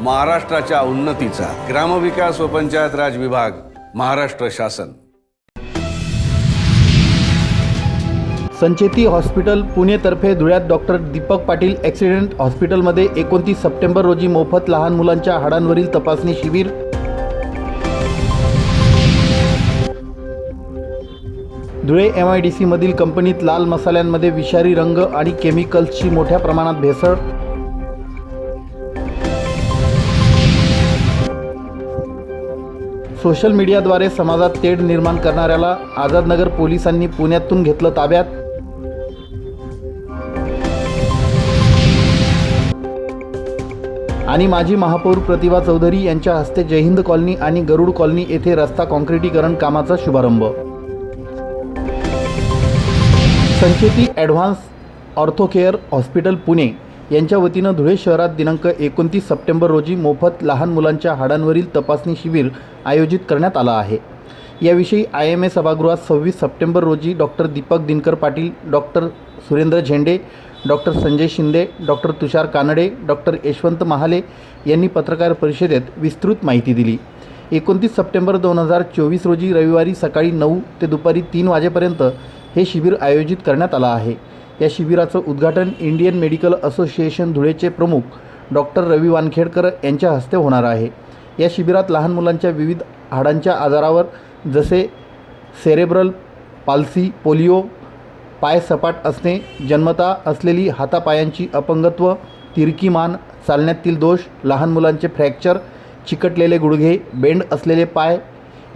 महाराष्ट्राच्या उन्नतीचा ग्रामविकास व पंचायत राज विभाग महाराष्ट्र शासन. संचेती हॉस्पिटल पुणेतर्फे धुळ्यात डॉक्टर दीपक पाटील ॲक्सिडेंट हॉस्पिटलमध्ये एकोणतीस सप्टेंबर रोजी मोफत लहान मुलांच्या हाडांवरील तपासणी शिबिर. धुळे एम आय डी सीमधील कंपनीत लाल मसाल्यांमध्ये विषारी रंग आणि केमिकल्सची मोठ्या प्रमाणात भेसळ. सोशल मीडियाद्वारे समाजात तेढ निर्माण करणाऱ्याला आझादनगर पोलिसांनी पुण्यातून घेतलं ताब्यात. आणि माजी महापौर प्रतिभा चौधरी यांच्या हस्ते जयहिंद कॉलनी आणि गरुड कॉलनी येथे रस्ता काँक्रिटीकरण कामाचा शुभारंभ. Sancheti advance ortho care hospital Pune. यांच्या वतीनं धुळे शहरात दिनांक एकोणतीस सप्टेंबर रोजी मोफत लहान मुलांच्या हाडांवरील तपासणी शिबिर आयोजित करण्यात आलं आहे. याविषयी आय एम ए सभागृहात सव्वीस सप्टेंबर रोजी doctor Deepak Dinkar Patil doctor Surendra Zende doctor Sanjay Shinde doctor Tushar Kanade doctor Yashwant Mahale यांनी पत्रकार परिषदेत विस्तृत माहिती दिली. एकोणतीस सप्टेंबर दोन हजार चोवीस रोजी रविवारी सकाळी नऊ ते दुपारी तीन वाजेपर्यंत हे शिबिर आयोजित करण्यात आलं आहे. या शिबिराचं उद्घाटन इंडियन मेडिकल असोसिएशन धुळेचे प्रमुख डॉक्टर रवी वानखेडकर यांच्या हस्ते होणार आहे. या शिबिरात लहान मुलांच्या विविध हाडांच्या आजारावर जसे सेरेब्रल पाल्सी पोलिओ पाय सपाट असणे जन्मता असलेली हातापायांची अपंगत्व तिरकी मान चालण्यातील दोष लहान मुलांचे फ्रॅक्चर चिकटलेले गुडघे बेंड असलेले पाय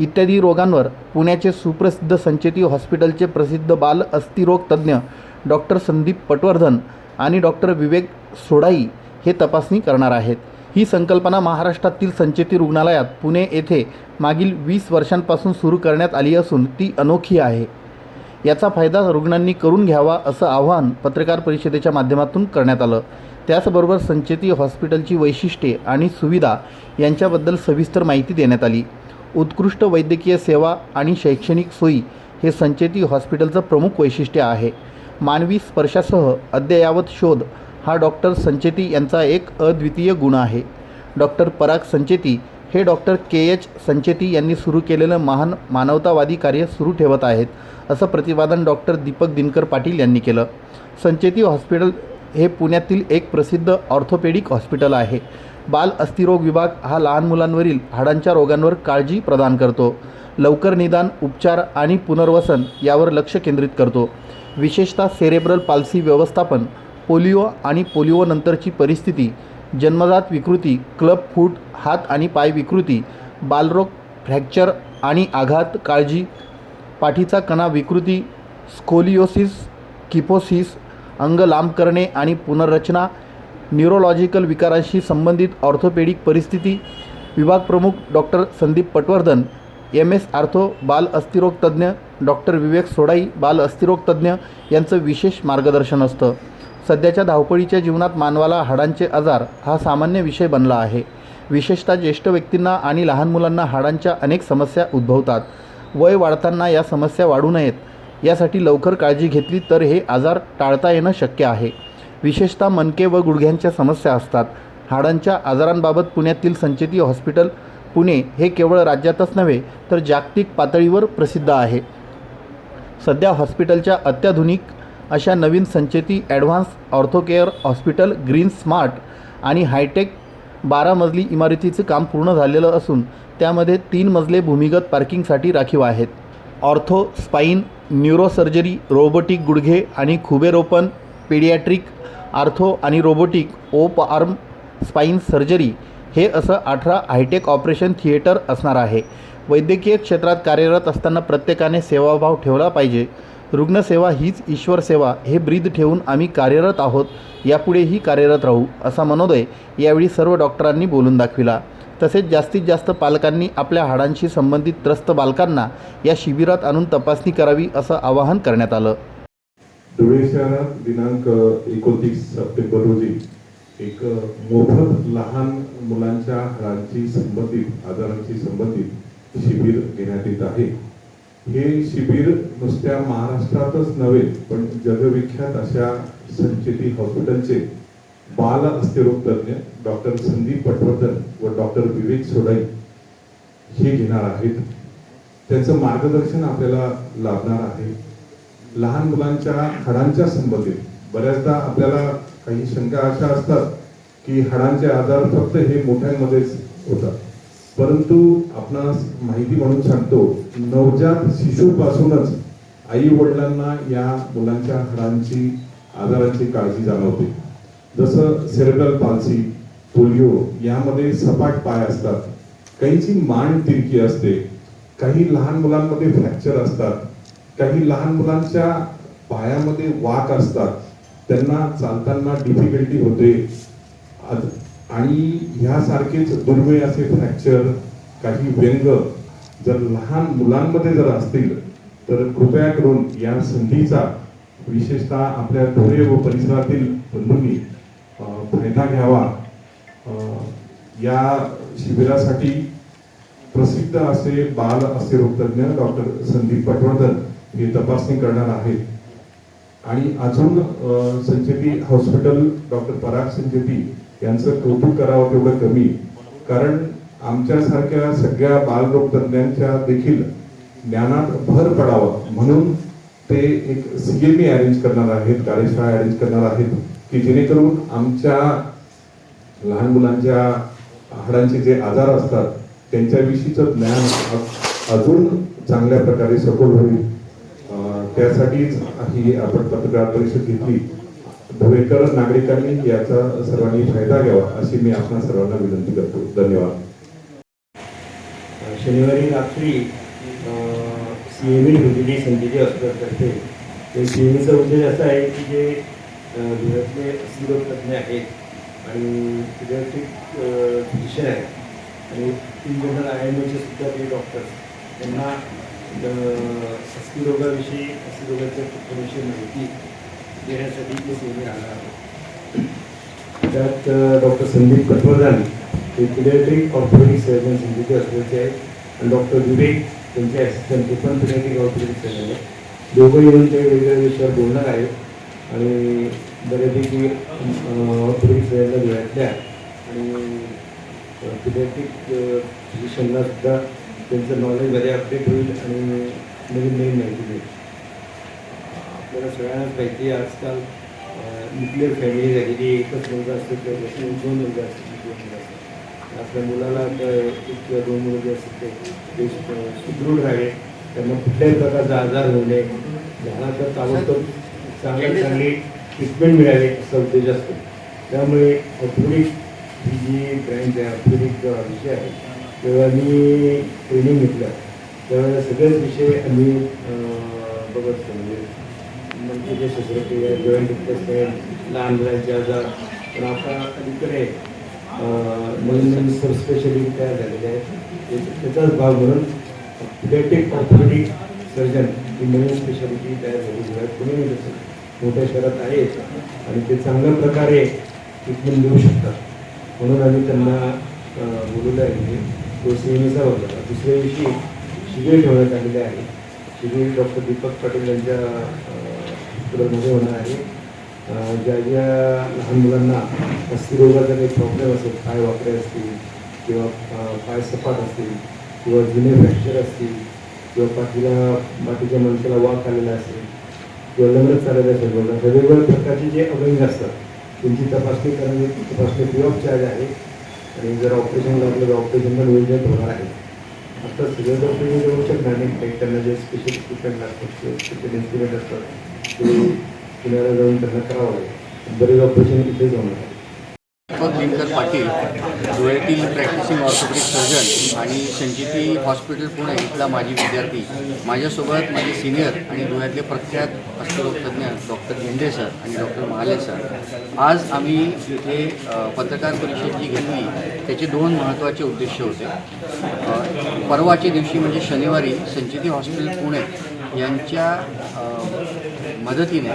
इत्यादी रोगांवर पुण्याचे सुप्रसिद्ध संचेती हॉस्पिटलचे प्रसिद्ध बाल अस्थिरोग तज्ज्ञ डॉक्टर संदीप पटवर्धन आणि डॉक्टर विवेक सोडाई हे तपासणी करणार आहेत. ही संकल्पना महाराष्ट्रातील संचेती रुग्णालयात पुणे येथे मागील वीस वर्षांपासून सुरू करण्यात आली असून ती अनोखी आहे. याचा फायदा रुग्णांनी करून घ्यावा असं आवाहन पत्रकार परिषदेच्या माध्यमातून करण्यात आलं. त्याचबरोबर संचेती हॉस्पिटलची वैशिष्ट्ये आणि सुविधा यांच्याबद्दल सविस्तर माहिती देण्यात आली. उत्कृष्ट वैद्यकीय सेवा आणि शैक्षणिक सोयी हे संचेती हॉस्पिटलचं प्रमुख वैशिष्ट्य आहे. मानवी स्पर्शासह अद्ययावत शोध हा डॉक्टर संचेती यांचा एक अद्वितीय गुण आहे. डॉक्टर पराग संचेती हे डॉक्टर के. एच. संचेती यांनी सुरू केलेलं महान मानवतावादी कार्य सुरू ठेवत आहेत असं प्रतिपादन डॉक्टर दीपक दिनकर पाटील यांनी केलं. संचेती हॉस्पिटल हे पुण्यातील एक प्रसिद्ध ऑर्थोपेडिक हॉस्पिटल आहे. बाल अस्थिरोग विभाग हा लहान मुलांवरील हाडांच्या रोगांवर काळजी प्रदान करतो. लवकर निदान उपचार आणि पुनर्वसन यावर लक्ष केंद्रित करतो. विशेषतः सेरेब्रल पाल्सी व्यवस्थापन पोलिओ आणि पोलिओनंतरची परिस्थिती जन्मजात विकृती क्लब फूट हात आणि पाय विकृती बालरोग फ्रॅक्चर आणि आघात काळजी पाठीचा कणा विकृती स्कोलिओसिस किपोसिस अंग लांब करणे आणि पुनर्रचना न्यूरोलॉजिकल विकारांशी संबंधित ऑर्थोपेडिक परिस्थिती विभाग प्रमुख doctor Sandeep Patwardhan M S ortho बाल अस्थिरोग तज्ज्ञ डॉक्टर विवेक सोडाई बाल अस्थिरोग तज्ज्ञ यांचं विशेष मार्गदर्शन असतं. सध्याच्या धावपळीच्या जीवनात मानवाला हाडांचे आजार हा सामान्य विषय बनला आहे. विशेषतः ज्येष्ठ व्यक्तींना आणि लहान मुलांना हाडांच्या अनेक समस्या उद्भवतात. वय वाढताना या समस्या वाढू नयेत यासाठी लवकर काळजी घेतली तर हे आजार टाळता येणं शक्य आहे. विशेषतः मनके व गुडघ्यांच्या समस्या असतात. हाडांच्या आजारांबाबत पुण्यातील संचेती हॉस्पिटल पुणे हे केवळ राज्यातच नव्हे तर जागतिक पातळीवर प्रसिद्ध आहे. सध्या हॉस्पिटलच्या अत्याधुनिक अशा नवीन Sancheti advance ortho care hospital green smart आणि हायटेक बारा मजली इमारतीचं काम पूर्ण झालेलं असून त्यामध्ये तीन मजले भूमिगत पार्किंगसाठी राखीव आहेत. ऑर्थो स्पाईन न्यूरोसर्जरी रोबोटिक गुडघे आणि खुबेरोपन पेडियाट्रिक आर्थो आणि robotic op arm spine surgery हे असं अठरा हायटेक ऑपरेशन थिएटर असणार आहे. वैद्यकीय क्षेत्रात कार्यरत असताना प्रत्येकाने सेवाभाव ठेवला पाहिजे. रुग्णसेवा हीच ईश्वर सेवा हे ब्रीद ठेवून आम्ही कार्यरत आहोत यापुढेही कार्यरत राहू असा मनोदय यावेळी सर्व डॉक्टरांनी बोलून दाखविला. तसेच जास्तीत जास्त पालकांनी आपल्या हाडांशी संबंधित त्रस्त बालकांना या शिबिरात आणून तपासणी करावी असं आवाहन करण्यात आलं. धुळे शहरात दिनांक एकोणतीस सप्टेंबर रोजी एक मोफत लहान मुलांच्या हाडांची संबंधित आजारांशी संबंधित शिबिर घेण्यात येत आहे. हे शिबिर नुसत्या महाराष्ट्रातच नव्हे पण जगविख्यात अशा संचेती हॉस्पिटलचे बाल अस्थिरोग तज्ज्ञ डॉक्टर संदीप पटवर्धन व डॉक्टर विवेक सोडाई हे घेणार आहेत. त्यांचं मार्गदर्शन आपल्याला लाभणार आहे. लहान मुलांच्या हाडांच्या संबंधित बऱ्याचदा आपल्याला काही शंका अशा असतात की हाडांचे आजार फक्त हे मोठ्यांमध्येच होतात. परंतु आपणास माहिती म्हणून सांगतो नवजात शिशूपासूनच आई वडिलांना या मुलांच्या हाडांची आजारांची काळजी जाणवते. जसं सेरेब्रल पाल्सी पोलिओ यामध्ये सपाट पाय असतात. काहींची मान तिरकी असते. काही लहान मुलांमध्ये फ्रॅक्चर असतात. काही लहान मुलांच्या पायामध्ये वाक असतात. त्यांना चालताना डिफिकल्टी होते. आणि ह्यासारखेच दुर्मिळ असे फ्रॅक्चर काही व्यंग जर लहान मुलांमध्ये जर असतील तर कृपया करून या संधीचा विशेषतः आपल्या धुळे व परिसरातील बंधूंनी फायदा घ्यावा. या शिबिरासाठी प्रसिद्ध असे बाल असे रोगतज्ञ डॉक्टर संदीप पटवर्धन हे तपासणी करणार आहेत. आणि अजून संचेती हॉस्पिटल डॉक्टर पराग संचेती यांचं कौतुक करावं तेवढं कमी. कारण आमच्यासारख्या सगळ्या बालरोग तज्ञांच्या देखील ज्ञानात भर पडावं म्हणून ते एक सीएमई अरेंज करणार आहेत कार्यशाळा अरेंज करणार आहेत की जेणेकरून आमच्या लहान मुलांच्या हाडांचे जे आजार असतात त्यांच्याविषयीचं ज्ञान अजून चांगल्या प्रकारे सखोल होईल. त्यासाठीच ही आपण पत्रकार परिषद घेतली. धवेकर नागरिकांनी याचा सर्वांनी फायदा घ्यावा अशी मी आपणा सर्वांना विनंती करतो. धन्यवाद. शनिवारी रात्री सी एम ई होती संजीवी करते ते सी एम ईचा उद्देश असा आहे की जे धुळ्यातले अस्थिरोग आहेत आणि पिडियाट्रिक फिजिशियन आहेत आणि इन जनरल आय एम एचे सुद्धा ते डॉक्टर्स त्यांना अस्थिरोगाविषयी अस्थिरोगाच्या थोडीशी माहिती देण्यासाठी ते सी एम राहणार आहे त्यात डॉक्टर संदीप कटवर्धन हे पिडियाट्रिक ऑर्थोपेडिक सर्जन संदीपचे असल्याचे आहेत. आणि डॉक्टर विवेक त्यांचे ॲसिस्टंट ते पण पिडियाट्रिक ऑर्थोपेडिक सर्जन आहेत. दोघं येऊन ते वेगवेगळ्या विषयावर बोलणार आहेत. आणि बऱ्यापैकी ऑर्थोपेडिक सर्जनला वेळातल्या आणि पिडियाट्रिक फिजिशियनला सुद्धा त्यांचं नॉलेजमध्ये अपडेट होईल आणि नवीन नवीन माहिती मिळेल आपल्याला सगळ्यांनाच माहिती आहे आजकाल न्यूक्लिअर फॅमिली झालेली एकच मुलगा असतो किंवा दोन मुलगा असतात दोन मुलं असतात आपल्या मुलाला एक किंवा दोन मुलगे असतात ते सुदृढ राहावे त्यांना कुठल्याही प्रकारचा आजार होऊ नये. झाला तर ताबडतोब चांगली चांगली ट्रीटमेंट मिळावी असा उद्देश असतो. त्यामुळे ऑर्थोपेडिक ही जी ब्रँच आहे ऑर्थोपेडिक विषय आहे तेव्हा मी ट्रेनिंग घेतलं. त्यावेळेला सगळेच विषय आम्ही बघत असतो म्हणजे म्हणजे शस्त्रक्रिया जॉईंट रिप्लेसमेंट लहान मुलांचे आजार पण आता अलीकडे नवीन नवीन सब तयार झालेले आहेत. त्याचाच भाग म्हणून पिडॅटिक ऑर्थोपेडिक सर्जन ही नवीन स्पेशालिटी तयार झालेली आहे. पुणे तसं मोठ्या शहरात आहे. आणि ते चांगल्या प्रकारे ट्रीटमेंट देऊ शकतात. म्हणून आम्ही त्यांना अं, बोलवलं आहे. म्हणजे तो सीएमएचा होता. दुसऱ्या दिवशी शिबिर ठेवण्यात आलेले आहे. शिबिर डॉक्टर दीपक पाटील यांच्या हॉस्पिटलमध्ये होणार आहे. ज्या ज्या लहान मुलांना अस्थिरोगाचा काही प्रॉब्लेम असेल पाय वाकडे असतील किंवा पाय सपाट असतील किंवा जुने फ्रॅक्चर असतील किंवा पाठीला पाठीच्या माणसाला वाक आलेला असेल किंवा लग्नच चालत असेल बघा वेगवेगळ्या प्रकारचे जे अभंग असतात त्यांची तपासणी करणे तपासणी फ्री ऑफ चार्ज आहे. आणि जर ऑपरेशन लागलं तर ऑपरेशन पण वेळेत होणार आहे. आता सगळं ऑपरेशन होऊ शकणार नाही. काही त्यांना जे स्पेशल इक्विपमेंट लागतात स्पेशल इन्स्ट्रुमेंट असतात पुण्याला जाऊन त्यांना करावं लागेल. बरेच ऑपरेशन इथे जाऊन दीपक दिनकर पाटील धुळ्यातील प्रॅक्टिसिंग ऑर्थोपेडिक सर्जन आणि संजीती हॉस्पिटल पुणे इथला माजी विद्यार्थी. माझ्यासोबत माझे सिनियर आणि धुळ्यातले प्रख्यात अस्थिरोगतज्ञ डॉक्टर झेंडे सर आणि डॉक्टर महाले सर आज आम्ही इथे पत्रकार परिषद जी घेतली त्याचे दोन महत्त्वाचे उद्देश होते. परवाच्या दिवशी म्हणजे शनिवारी संजीती हॉस्पिटल पुणे यांच्या मदतीने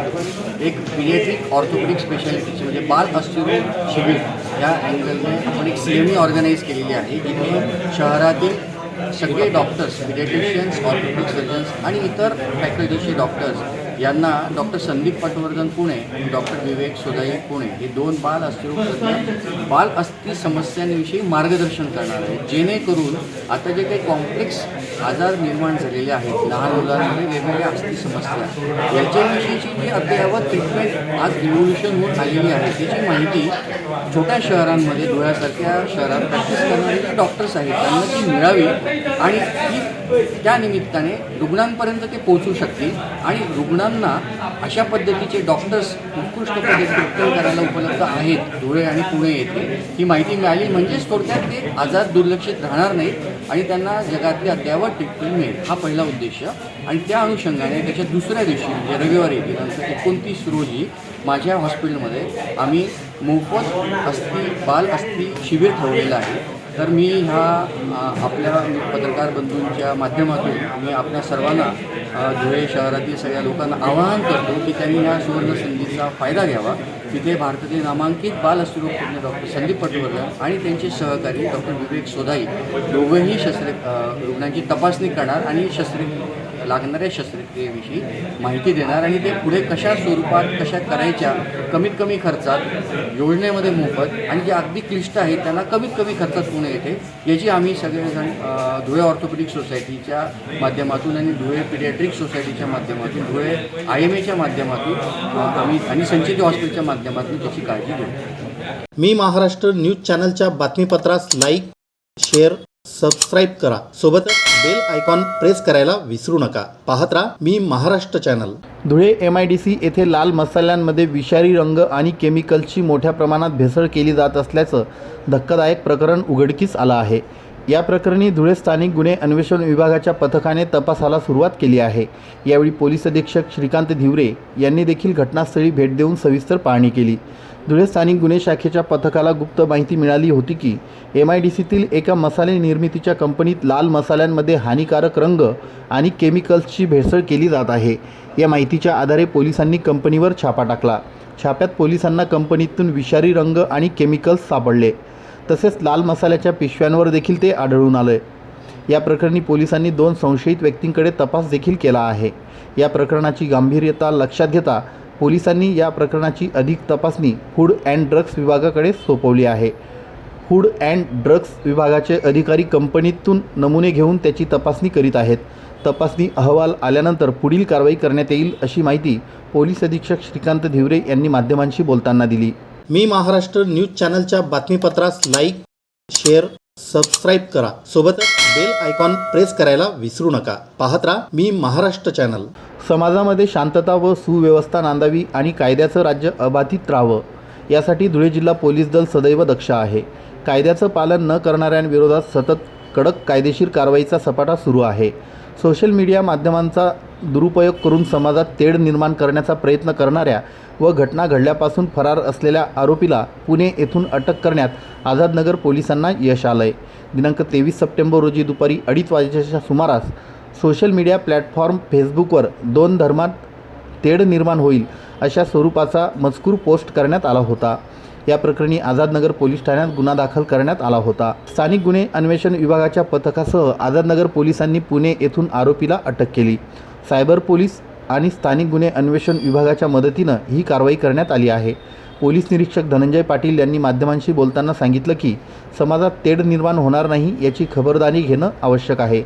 एक पिडियाट्रिक ऑर्थोपेडिक स्पेशालिटीचे म्हणजे बाल अस्थिरोग शिबिर या अँगलने आपण एक सी एम ई ऑर्गनाईज केलेली आहे. जिथे शहरातील सगळे डॉक्टर्स पिडियाट्रिशियन्स ऑर्थोपेडिक सर्जन्स आणि इतर फॅकल्टीचे डॉक्टर्स यांना डॉक्टर संदीप पटवर्धन पुणे आणि डॉक्टर विवेक सोदाई पुणे हे दोन बाल अस्थिरोगतज्ञ बाल अस्थि समस्यांविषयी मार्गदर्शन करणार आहेत. जेणेकरून आता जे काही कॉम्प्लेक्स आजार निर्माण झालेले आहेत लहान मुलांमध्ये वेगवेगळ्या अस्थि समस्या याच्याविषयीची जी अद्ययावत ट्रीटमेंट आज रिव्होल्युशन होऊन आलेली आहे त्याची माहिती छोट्या शहरांमध्ये डोळ्यासारख्या शहरात प्रॅक्टिस करणारे जे डॉक्टर्स आहेत त्यांना ती मिळावी आणि ती त्यानिमित्ताने रुग्णांपर्यंत ते पोहोचू शकतील आणि रुग्ण मुलांना अशा पद्धतीचे डॉक्टर्स उत्कृष्ट पद्धती ट्रीटमेंट करायला उपलब्ध आहेत. धुळे आणि पुणे येथे. ही माहिती मिळाली म्हणजेच थोडक्यात ते आजार दुर्लक्षित राहणार नाहीत आणि त्यांना जगातली अद्यावत ट्रीटमेंट मिळेल. हा पहिला उद्देश. आणि त्या अनुषंगाने त्याच्या दुसऱ्या दिवशी म्हणजे रविवारी दिनांक म्हणजे एकोणतीस रोजी माझ्या हॉस्पिटलमध्ये आम्ही मोफत अस्थि बाल अस्थि शिबिर ठेवलेलं आहे. तर मी ह्या आपल्या पत्रकार बंधूंच्या माध्यमातून मी आपल्या सर्वांना धुळे शहरातील सगळ्या लोकांना आवाहन करतो की त्यांनी या सुवर्ण संधीचा फायदा घ्यावा. तिथे भारतातील नामांकित बाल डॉक्टर संदीप पटवर्धन आणि त्यांचे सहकारी डॉक्टर विवेक सोधाई दोघंही शस्त्र रुग्णांची तपासणी करणार आणि शस्त्र लागणाऱ्या शस्त्रक्रियेविषयी माहिती देणार आणि ते पुढे कशा स्वरूपात कशा करायच्या कमीत कमी खर्चात योजनेमध्ये मोफत आणि जे अगदी क्लिष्ट आहे त्यांना कमीत कमी खर्चात पुणे येते याची आम्ही सगळेजण धुळे ऑर्थोपेडिक सोसायटीच्या माध्यमातून आणि धुळे पिडियाट्रिक सोसायटीच्या माध्यमातून धुळे आय एम एच्या माध्यमातून आम्ही आणि संचिती हॉस्पिटलच्या माध्यमातून त्याची काळजी घेऊ. मी महाराष्ट्र न्यूज चॅनलच्या बातमीपत्रास लाईक शेअर सबस्क्राईब करा. सोबतच बेल आयकॉन प्रेस करायला विसरू नका. पाहत राहा मी Maharashtra channel Dhule M I D C येथे लाल मसाल्यांमध्ये विषारी रंग आणि केमिकल्सची मोठ्या प्रमाणात भेसळ केली जात असल्याचं धक्कादायक प्रकरण उघडकीस आलं आहे. या प्रकरणी धुळे स्थानिक गुन्हे अन्वेषण विभागाच्या पथकाने तपासाला सुरुवात केली आहे. यावेळी पोलीस अधीक्षक श्रीकांत धिवरे यांनी देखील घटनास्थळी भेट देऊन सविस्तर पाहणी केली. धुळे स्थानिक गुन्हे शाखेच्या पथकाला गुप्त माहिती मिळाली होती की एम आय डी सीतील एका मसाले निर्मितीच्या कंपनीत लाल मसाल्यांमध्ये हानिकारक रंग आणि केमिकल्सची भेसळ केली जात आहे. या माहितीच्या आधारे पोलिसांनी कंपनीवर छापा टाकला. छाप्यात पोलिसांना कंपनीतून विषारी रंग आणि केमिकल्स सापडले. तसेच लाल मसाल्याच्या पिशव्यांवर देखील ते आढळून आले या प्रकरणी पोलिसांनी दोन संशयित व्यक्तींकडे तपास देखील केला आहे. या प्रकरणाची गांभीर्यता लक्षात घेता पोलिसांनी या प्रकरणाची अधिक तपासणी फूड अँड ड्रग्स विभागाकडे सोपवली आहे. फूड अँड ड्रग्स विभागाचे अधिकारी कंपनीतून नमुने घेऊन त्याची तपासणी करीत आहेत. तपासणी अहवाल आल्यानंतर पुढील कारवाई करण्यात येईल अशी माहिती पोलीस अधीक्षक श्रीकांत धिवरे यांनी माध्यमांशी बोलताना दिली. मी महाराष्ट्र न्यूज चॅनलच्या बातमीपत्रास लाईक शेअर सबस्क्राईब करा. सोबतच बेल आयकॉन प्रेस करायला विसरू नका. पाहत राहा मी महाराष्ट्र चॅनल. समाजामध्ये शांतता व सुव्यवस्था नांदावी आणि कायद्याचं राज्य अबाधित राहावं यासाठी धुळे जिल्हा पोलीस दल सदैव दक्ष आहे. कायद्याचं पालन न करणाऱ्यांविरोधात सतत कडक कायदेशीर कारवाईचा सपाटा सुरू आहे. सोशल मीडिया माध्यमांचा दुरुपयोग करून समाजात तेढ निर्माण करण्याचा प्रयत्न करणाऱ्या व घटना घडल्यापासून फरार असलेल्या आरोपीला पुणे येथून अटक करण्यात आझादनगर पोलिसांना यश आलंय. दिनांक तेवीस सप्टेंबर रोजी दुपारी अडीच वाजेच्या सुमारास सोशल मीडिया प्लॅटफॉर्म फेसबुकवर दोन धर्मात तेढ निर्माण होईल अशा स्वरूपाचा मजकूर पोस्ट करण्यात आला होता. या प्रकरणी आझादनगर पोलीस ठाण्यात गुन्हा दाखल करण्यात आला होता. स्थानिक गुन्हे अन्वेषण विभागाच्या पथकासह आझादनगर पोलिसांनी पुणे येथून आरोपीला अटक केली. सायबर पोलीस आणि स्थानिक गुन्हे अन्वेषण विभागाच्या मदतीनं ही कारवाई करण्यात आली आहे. पोलीस निरीक्षक धनंजय पाटील यांनी माध्यमांशी बोलताना सांगितलं की समाजात तेढ निर्माण होणार नाही याची खबरदारी घेणं आवश्यक आहे.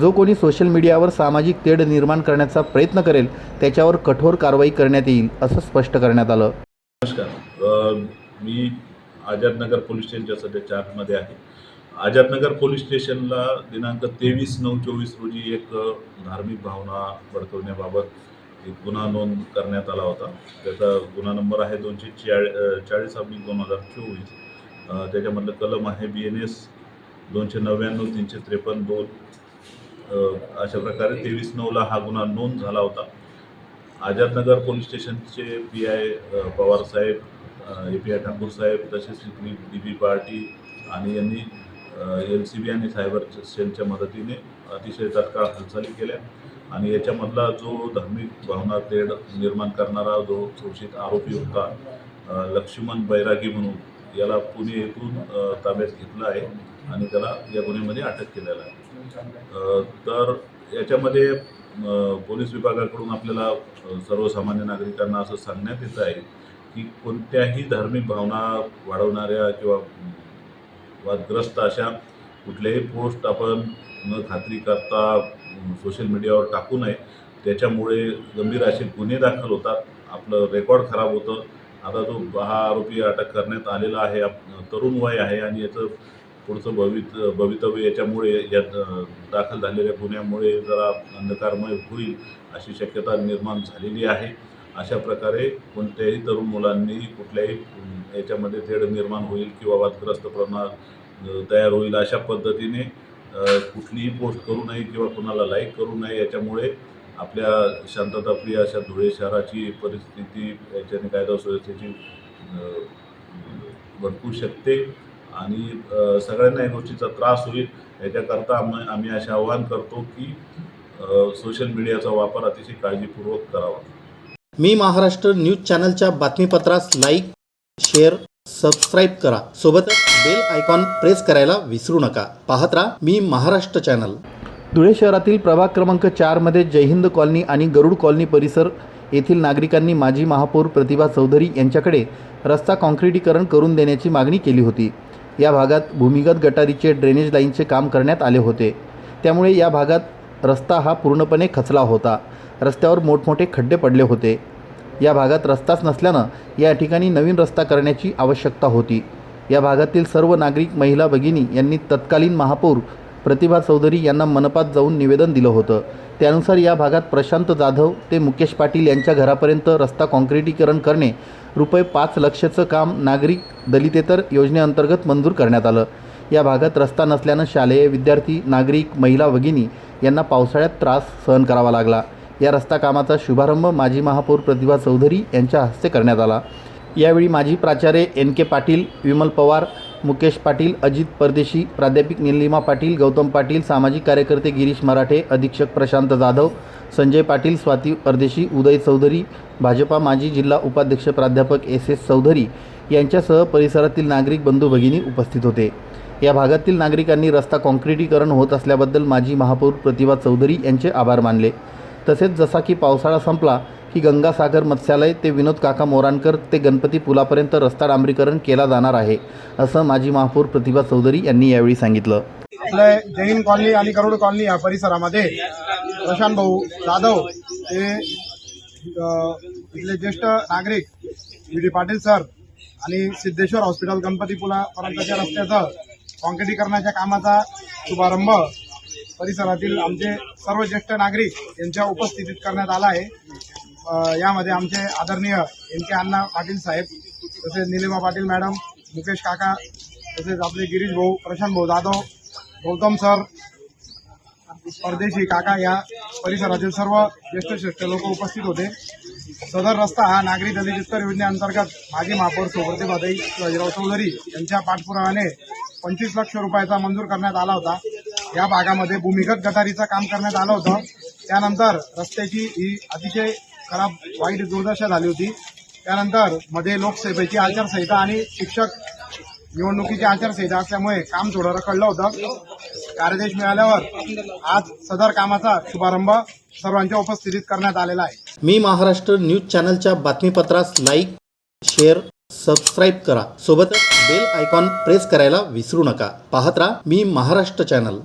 जो कोणी सोशल मीडियावर सामाजिक तेढ निर्माण करण्याचा प्रयत्न करेल त्याच्यावर कठोर कारवाई करण्यात येईल असं स्पष्ट करण्यात आलं. नमस्कार. मी आझादनगर पोलीस स्टेशनच्या सध्या चार्जमध्ये आहे. आझादनगर पोलीस स्टेशनला दिनांक तेवीस नऊ चोवीस रोजी एक धार्मिक भावना भडकवण्याबाबत एक गुन्हा नोंद करण्यात आला होता. त्याचा गुन्हा नंबर आहे दोनशे चाळी चाळीस अब्लिक दोन हजार चोवीस. त्याच्यामधलं कलम आहे बी एन एस दोनशे नव्याण्णव तीनशे त्रेपन्न दोन. अशा प्रकारे तेवीस नऊला हा गुन्हा नोंद झाला होता. आझादनगर पोलीस स्टेशनचे पी आय पवार साहेब ए पी आय ठाकूर साहेब तसेच डी बी पार्टी आणि यांनी एल सी बी आणि सायबर सेलच्या मदतीने अतिशय तत्काळ हालचाली केल्या. आणि याच्यामधला जो धार्मिक भावना तेढ निर्माण करणारा जो चोषित आरोपी होता लक्ष्मण बैरागी म्हणून याला पुणे येथून ताब्यात घेतला आहे आणि त्याला या गुन्ह्यामध्ये अटक केलेलं आहे. तर याच्यामध्ये पोलीस विभागाकडून आपल्याला सर्वसामान्य नागरिकांना असं सांगण्यात येत आहे की कोणत्याही धार्मिक भावना वाढवणाऱ्या किंवा वादग्रस्त अशा कुठल्याही पोस्ट आपण न खात्री करता सोशल मीडियावर टाकू नये. त्याच्यामुळे गंभीर असे गुन्हे दाखल होतात. आपलं रेकॉर्ड खराब होतं. आता तो हा आरोपी अटक करण्यात आलेला आहे. आप- तरुण वय आहे आणि याचं पुढचं भवित भवितव्य याच्यामुळे यात दाखल झालेल्या गुन्ह्यामुळे जरा अंधकारमय होईल अशी शक्यता निर्माण झालेली आहे. अशा प्रकारे कोणत्याही तरुण मुलांनी कुठल्याही याच्यामध्ये तेढ निर्माण होईल किंवा वादग्रस्त प्रमाण तयार होईल अशा पद्धतीने कुठलीही पोस्ट करू नये किंवा कुणाला लाईक करू नये याच्यामुळे आपल्या शांतताप्रिय अशा धुळे शहराची परिस्थिती याच्याने कायदा सुव्यवस्थेची भरपू भडकू शकते आणि सगळ्यांना या गोष्टीचा त्रास होईल. याच्याकरता आम्ही आम्ही असे आवाहन करतो की सोशल मीडियाचा वापर अतिशय काळजीपूर्वक करावा. मी महाराष्ट्र न्यूज चॅनलच्या बातमीपत्रास लाईक शेअर सबस्क्राईब करा. सोबतच बेल आयकॉन प्रेस करायला विसरू नका. पाहत राहा मी महाराष्ट्र चॅनल धुळे शहरातील प्रभाग क्रमांक चारमध्ये जयहिंद कॉलनी आणि गरुड कॉलनी परिसर येथील नागरिकांनी माजी महापौर प्रतिभा चौधरी यांच्याकडे रस्ता काँक्रिटीकरण करून देण्याची मागणी केली होती. या भागात भूमिगत गटारीचे ड्रेनेज लाईनचे काम करण्यात आले होते. त्यामुळे या भागात रस्ता हा पूर्णपणे खचला होता. रस्त्यावर मोठमोठे खड्डे पडले होते. या भागात रस्ताच नसल्यानं या ठिकाणी नवीन रस्ता करण्याची आवश्यकता होती. या भागातील सर्व नागरिक महिला भगिनी यांनी तत्कालीन महापौर प्रतिभा चौधरी यांना मनपात जाऊन निवेदन दिलं होतं. त्यानुसार या भागात प्रशांत जाधव ते मुकेश पाटील यांच्या घरापर्यंत रस्ता काँक्रिटीकरण करणे रुपये पाच लक्षचं काम नागरिक दलितेतर योजनेअंतर्गत मंजूर करण्यात आलं. या भागात रस्ता नसल्यानं शालेय विद्यार्थी नागरिक महिला भगिनी यांना पावसाळ्यात त्रास सहन करावा लागला. या रस्ता कामाचा शुभारंभ माजी महापौर प्रतिभा चौधरी यांच्या हस्ते करण्यात आला. यावेळी माजी प्राचार्य एन के पाटील विमल पवार मुकेश पाटील अजित परदेशी प्राध्यापिक निलिमा पाटील गौतम पाटील सामाजिक कार्यकर्ते गिरीश मराठे अधीक्षक प्रशांत जाधव संजय पाटील स्वाती परदेशी उदय चौधरी भाजपा माजी जिल्हा उपाध्यक्ष प्राध्यापक एस एस चौधरी यांच्यासह परिसरातील नागरिक बंधू भगिनी उपस्थित होते. या भागातील नागरिकांनी रस्ता काँक्रिटीकरण होत असल्याबद्दल माजी महापौर प्रतिभा चौधरी यांचे आभार मानले. तसेच जसा की पावसाळा संपला की गंगासागर मत्स्यालय ते विनोद काका मोरानकर ते गणपती पुलापर्यंत रस्ता डांबरीकरण केला जाणार आहे असं माजी महापौर प्रतिभा चौधरी यांनी यावेळी सांगितलं. आपल्या जैन कॉलनी आणि करोड कॉलनी या परिसरामध्ये प्रशांत भाऊ जाधव हे इथले ज्येष्ठ नागरिक व्ही डी पाटील सर आणि सिद्धेश्वर हॉस्पिटल गणपतीपुला पुलापर्यंतच्या रस्त्याचं काँक्रिटीकरणाच्या कामाचा शुभारंभ परिसरातील आमचे सर्व ज्येष्ठ नागरिक यांच्या उपस्थितीत करण्यात आला आहे. यामध्ये आमचे आदरणीय एन के अण्णा पाटील साहेब तसेच निलिमा पाटील मॅडम मुकेश काका तसेच आपले गिरीश भाऊ प्रशांत भाऊ जाधव गौतम सर परदेशी काका या परिसरातील सर्व ज्येष्ठ श्रेष्ठ लोक उपस्थित होते. सदर रस्ता हा नागरी दलित योजनेअंतर्गत माजी महापौर सोबतीबाई शिवाजीराव चौधरी यांच्या पाठपुराव्याने पंचवीस लक्ष रुपयाचा मंजूर करण्यात आला होता. या भागामध्ये भूमिगत गटारीचं काम करण्यात आलं होतं. त्यानंतर रस्त्याची ही अतिशय खराब वाईट दुर्दशा झाली होती. त्यानंतरमध्ये लोकसभेची आचारसंहिता आणि शिक्षक निवडणुकीची आचारसंहिता असल्यामुळे काम थोडं रखडलं होतं. कार्यादेश मिळाल्यावर आज सदर कामाचा शुभारंभ सर्वांच्या उपस्थितीत करण्यात आलेला आहे. मी महाराष्ट्र न्यूज चॅनलच्या बातमीपत्रास लाईक शेअर सबस्क्राईब करा. सोबतच बेल आयकॉन प्रेस करायला विसरू नका. पाहत राहा मी महाराष्ट्र चॅनल.